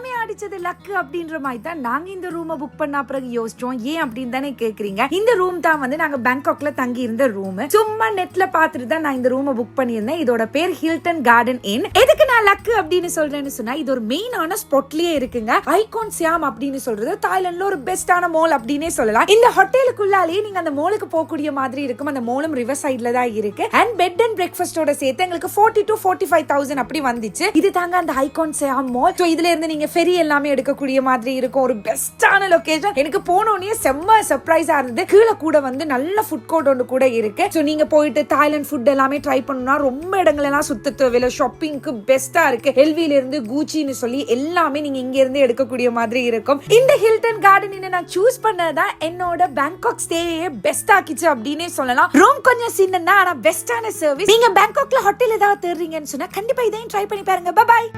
எல்லாமே அடிச்சது லக்கு அப்படின்ற மாதிரி தான் நாங்க இந்த ரூமை புக் பண்ண பிறகு யோசிச்சோம். ஏன் அப்படின்னு தானே கேக்குறீங்க? இந்த ரூம் தான் வந்து நாங்க பேங்காக்ல தங்கி இருந்த ரூம் சும்மா நெட்ல பாத்துட்டு தான் நான் இந்த ரூமை புக் பண்ணியிருந்தேன். இதோட பேர் ஹில்டன் கார்டன் இன் எதுக்கு நான் லக்கு அப்படின்னு சொல்றேன்னு சொன்னா இது ஒரு மெயினான ஸ்பாட்லயே இருக்குங்க. ஐகான் சியாம் அப்படின்னு சொல்றது தாய்லாந்துல ஒரு பெஸ்டான மால் அப்படின்னே சொல்லலாம். இந்த ஹோட்டலுக்குள்ளாலேயே நீங்க அந்த மோலுக்கு போகக்கூடிய மாதிரி இருக்கும். அந்த மோலும் ரிவர் சைட்ல தான் இருக்கு. அண்ட் பெட் அண்ட் பிரேக்ஃபாஸ்டோட சேர்த்து எங்களுக்கு forty to forty five thousand அப்படி வந்துச்சு. இது தாங்க அந்த ஐகான் சியாம் மால் ஸோ இதுல இருந்து நீங்க ஃபெரி எல்லாமே எடுக்கக்கூடிய மாதிரி இருக்கும். ஒரு பெஸ்டான லொகேஷன் எனக்கு போனோடனே செம்ம சர்ப்ரைஸா இருந்தது. கீழே கூட வந்து நல்ல ஃபுட் கோர்ட் ஒன்று கூட இருக்கு. ஸோ நீங்க போயிட்டு தாய்லாந்து ஃபுட் எல்லாமே ட்ரை பண்ணணும்னா ரொம்ப இடங்கள் எல்லாம் சுத்த தேவையில்ல ஷாப்பிங்க்கு பெஸ்ட் இருக்கு. எல்வில இருந்து கூச்சின்னு சொல்லி எல்லாமே நீங்க இங்கேருந்து எடுக்கக்கூடிய மாதிரி இருக்கும். இந்த ஹில்டன் கார்டன் நான் சூஸ் பண்ணதான் என்னோட பேங்காக் ஸ்டேயே பெஸ்ட் ஆக்கிச்சு அப்படின்னே சொல்லலாம். ரூம் கொஞ்சம் சின்னதா ஆனால் பெஸ்ட்டான சர்வீஸ் நீங்கள் பேங்காக்ல ஹோட்டல் ஏதாவது தேடுறீங்கன்னு சொன்னால் கண்டிப்பா இதையும் ட்ரை பண்ணி பாருங்க. பாய்